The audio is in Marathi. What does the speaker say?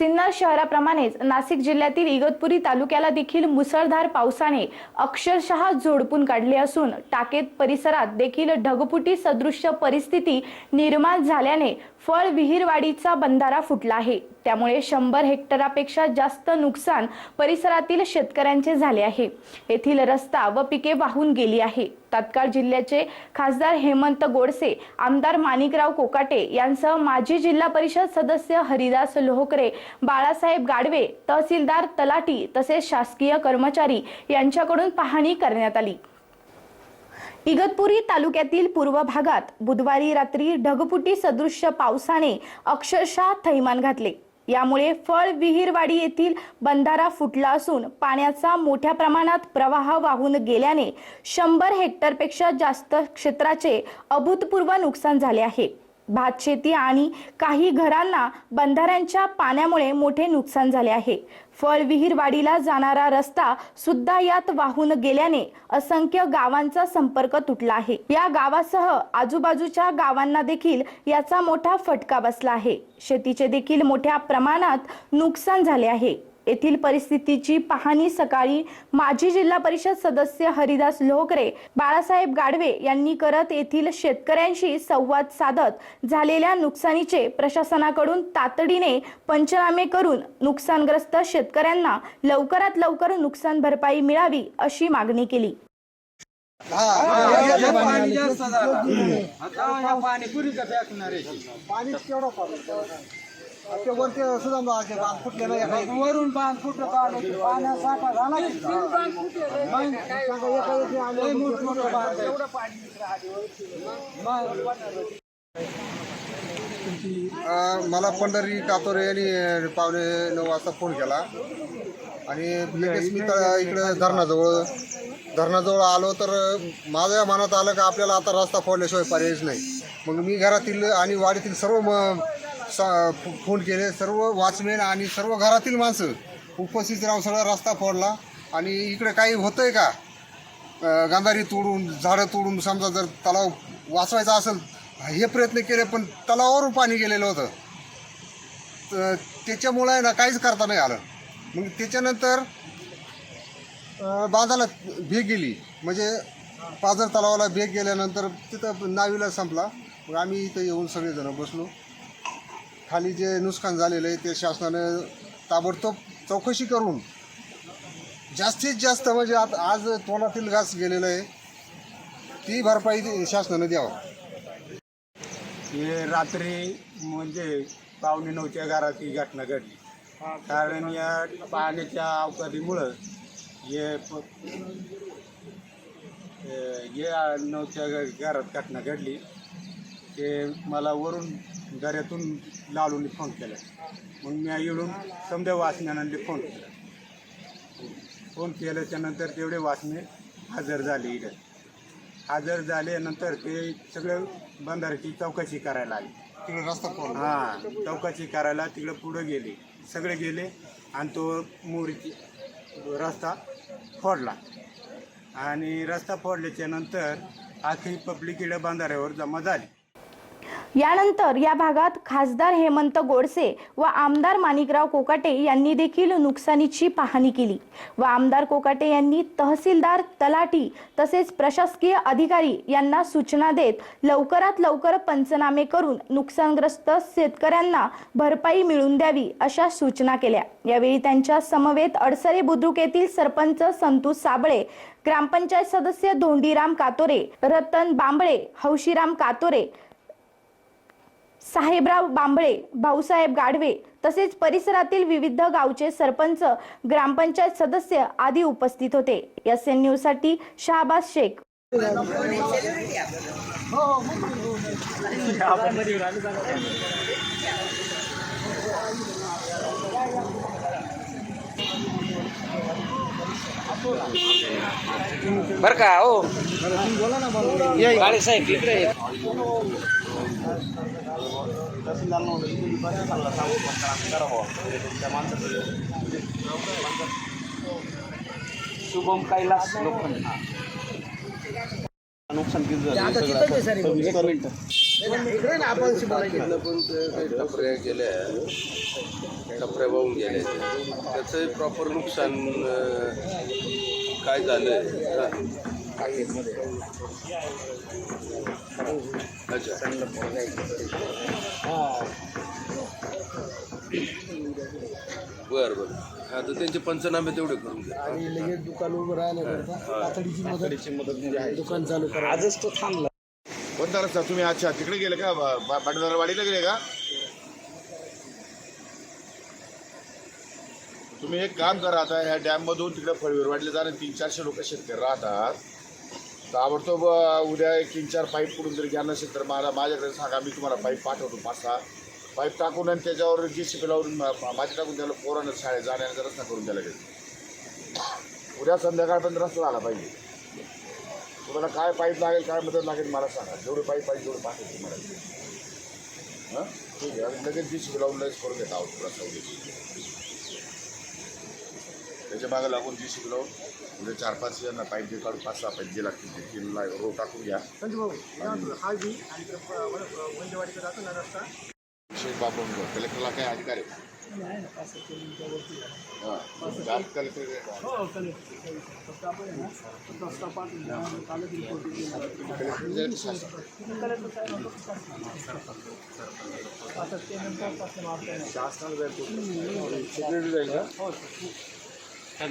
सिन्नर शहराप्रमाणेच नाशिक जिल्ह्यातील इगतपुरी तालुक्याला देखील मुसळधार पावसाने अक्षरशः झोडपून काढले असून टाकेत परिसरात देखील ढगफुटी सदृश्य परिस्थिती निर्माण झाल्याने फळ विहीरवाडीचा बंधारा फुटला आहे. त्यामुळे शंभर हेक्टरापेक्षा जास्त नुकसान परिसरातील शेतकऱ्यांचे झाले आहे. येथील रस्ता व पिके वाहून गेली आहे. तत्काळ जिल्ह्याचे खासदार हेमंत गोडसे आमदार माणिकराव कोकाटे यांसह माजी जिल्हा परिषद सदस्य हरिदास लोहकरे बाळासाहेब गाडवे तहसीलदार तलाटी तसेच शासकीय कर्मचारी यांच्याकडून पाहणी करण्यात आली. इगतपुरी तालुक्यातील पूर्व भागात बुधवारी रात्री ढगफुटी सदृश्य पावसाने अक्षरशः थैमान घातले. यामुळे फळ विहीरवाडी येथील बंधारा फुटला असून पाण्याचा मोठ्या प्रमाणात प्रवाह वाहून गेल्याने शंभर हेक्टरपेक्षा जास्त क्षेत्राचे अभूतपूर्व नुकसान झाले आहे. भात शेती आणि काही घरांना बंधाऱ्यांच्या पाण्यामुळे मोठे नुकसान झाले आहे. फळविहीरवाडीला जाणारा रस्ता सुद्धा यात वाहून गेल्याने असंख्य गावांचा संपर्क तुटला आहे. या गावासह आजूबाजूच्या गावांना देखील याचा मोठा फटका बसला आहे. शेतीचे देखील मोठ्या प्रमाणात नुकसान झाले आहे. येथील परिस्थितीची पाहणी सकाळी माजी जिल्हा परिषद सदस्य हरिदास लोहकरे बाळासाहेब गाडवे यांनी करत येथील शेतकऱ्यांशी संवाद साधत झालेल्या नुकसानीचे प्रशासनाकडून तातडीने पंचनामे करून नुकसानग्रस्त शेतकऱ्यांना लवकरात लवकर नुकसान भरपाई मिळावी अशी मागणी केली पाणी जास्त आता पाणी फेकणार आहे. पाणी केवढा ते वरती सुद्धा बांध फुटले वरून बांध फुटत आलं की पाण्यासाठा झाला मला पंढरी कातोरे यांनी पावणे नऊ वाजता फोन केला. आणि लगेच मी तर इकडे धरणाजवळ धरणाजवळ आलो तर माझ्या मनात आलं का आपल्याला आता रस्ता फोडल्याशिवाय पर्यायच नाही. मग मी घरातील आणि वाडीतील सर्व सा- फोन केले. सर्व वॉचमेन आणि सर्व घरातील माणसं उपस्थित राहून सगळा रस्ता फोडला. आणि इकडे काही होतं आहे का गांधारी तोडून झाडं तोडून समजा जर तलाव वाचवायचा असेल हे प्रयत्न केले पण तलावावरून पाणी गेलेलं होतं. तर त्याच्यामुळं आहे ना काहीच करता नाही आलं. मग त्याच्यानंतर बांधाला भेग गेली. म्हणजे पाझर तलावाला भेग गेल्यानंतर तिथं नावीला संपला. मग आम्ही इथं येऊन सगळेजण बसलो. खाली जे नुकसान झालेलं आहे ते शासनानं ताबडतोब चौकशी करून जास्तीत जास्त म्हणजे आता आज तोंडातील घास गेलेलं आहे ती भरपाई शासनानं द्यावं. हे रात्री म्हणजे पावणे नऊच्या घरात ही घटना घडली. कारण या पाण्याच्या अवकाळीमुळं हे या नऊच्या घरात घटना घडली. ते मला वरून दऱ्यातून लालून फोन केला. मग मी येऊन समजा वाचण्याने फोन केला. फोन केल्याच्यानंतर तेवढे वाचणे हजर झाले इकडे हजर झाल्यानंतर ते सगळं बंधाऱ्याची चौकशी करायला आली. तिकडे रस्ता हां चौकशी करायला तिकडं पुढं गेले. सगळे गेले आणि तो मोरीची रस्ता फोडला. आणि रस्ता फोडल्याच्या नंतर आखी पब्लिक इकडं बंधाऱ्यावर जमा झाली. यानंतर या भागात खासदार हेमंत गोडसे व आमदार माणिकराव कोकाटे यांनी देखील नुकसानीची पाहणी केली. व आमदार कोकाटे यांनी तहसीलदार तलाठी तसेच प्रशासकीय अधिकारी यांना सूचना देत लवकरात लवकर पंचनामे करून नुकसानग्रस्त शेतकऱ्यांना भरपाई मिळवून द्यावी अशा सूचना केल्या. यावेळी त्यांच्या समवेत अडसरे बुद्रुक येथील सरपंच संतोष साबळे ग्रामपंचायत सदस्य धोंडीराम कातोरे रतन बांबळे हौशीराम कातोरे साहेबराव बांबळे भाऊसाहेब गाढवे तसेच परिसरातील विविध गावचे सरपंच ग्रामपंचायत सदस्य आदी उपस्थित होते. एस एन न्यूजसाठी शहाबाज शेख. बर का हो. काळे साहेब इकडे ये. शुभम कैलास लोखंड. नुकसान किती झालं? टपऱ्या गेल्या टपऱ्या वाहून गेल्या त्याचं प्रॉपर नुकसान काय झालं? अच्छा. बर बर. हा तर त्यांचे पंचनामे तेवढे करून आणि लगेच दुकान उभं तातडीची मदत. तातडीची मदत म्हणजे आहे. दुकान चालू करा. आजच तो थांबला. कोणता रस्ता तुम्ही अच्छा तिकडे गेले का? पाटीदारवाडीला गेले का? तुम्ही एक काम करा आता ह्या डॅम मधून तिकडे फळवीरवाडीला जाणे तीन चारशे लोक शेतकरी राहतात. ताबडतोब उद्या एक तीन चार पाईप कुठून जरी घ्या नसेल तर मला माझ्याकडे सांगा मी तुम्हाला पाईप पाठवतो पाच सहा. पाईप टाकून आणि त्याच्यावर जी सी लावून मा- माझी टाकून त्याला पोरांना शाळेत जाण्याचा रस्ता करून द्यायला लागेल उद्या संध्याकाळपर्यंत रस्ता आला पाहिजे. तुम्हाला काय पाईप लागेल काय मदत लागेल मला सांगा. जेवढे पाईप पाहिजे तेवढे पाठवतो तुम्हाला. हां? ठीक आहे. आणि लगेच जी सी लावून लगेच करून देत. आहोत. रस्ता उद्या. त्याच्यामागे लागून जी लावून उद्या चार पाच यांना पाईप जे काढून पाच सहा पाईप जे लागतील ते तीन ला रो टाकून घ्या. शेख बाबू कलेक्टरला काय अधिकार आहे? हां जात शासनाला जाईल. सेक्रेटरी जाईल का? 哎